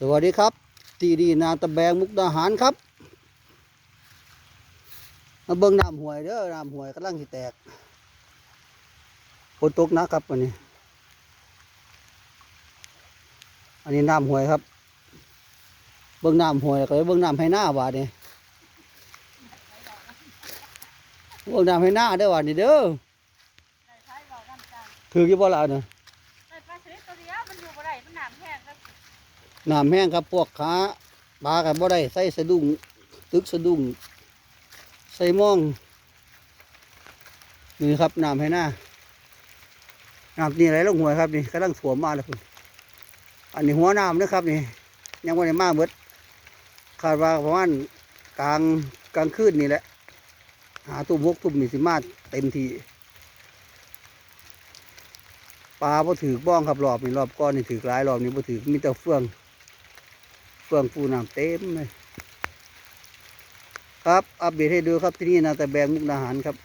สวัสดีครับ ตีดีนาตะแบงมุกดาหารครับ มาเบิ่งน้ำห้วยเด้อน้ำห้วยกำลังสิแตกฝนตกนะครับวันนี้ อันนี้น้ำห้วยครับ เบิ่งน้ำห้วยก็เบิ่งน้ำให้หน้าบาดนี่เบิ่งน้ำให้หน้าเด้อวาดนี่เด้อคือกี่บ่ละเนี่ยได้ปลาช น้ำแห้งครับพวกขาปลากันบ่ได้ใส่สะดุ้งตึกสะดุ้งใส่หม่องนี่ครับน้ำให้หน้าน้ำนี่ไหลลงหัวยครับนี่กำลังถ่วมมาแล้วคุณอันนี้หัวน้ำนะครับนี่ ยังไม่ได้มาเบิดคาดว่าประมาณกลางกลางคืนนี่แหละ หาตุ้มหกตุ้มนี่สิมาเต็มทีปลาพอถือบ้องครับรอบนี่รอบก้อนนี่ถือหลายรอบนี่พอถือมีแต่เฟือง เฟื่องฟูน้ำเต็มเลยครับ อัปเดตให้ดูครับที่นี่นาแต่แบงมุกดาหารครับ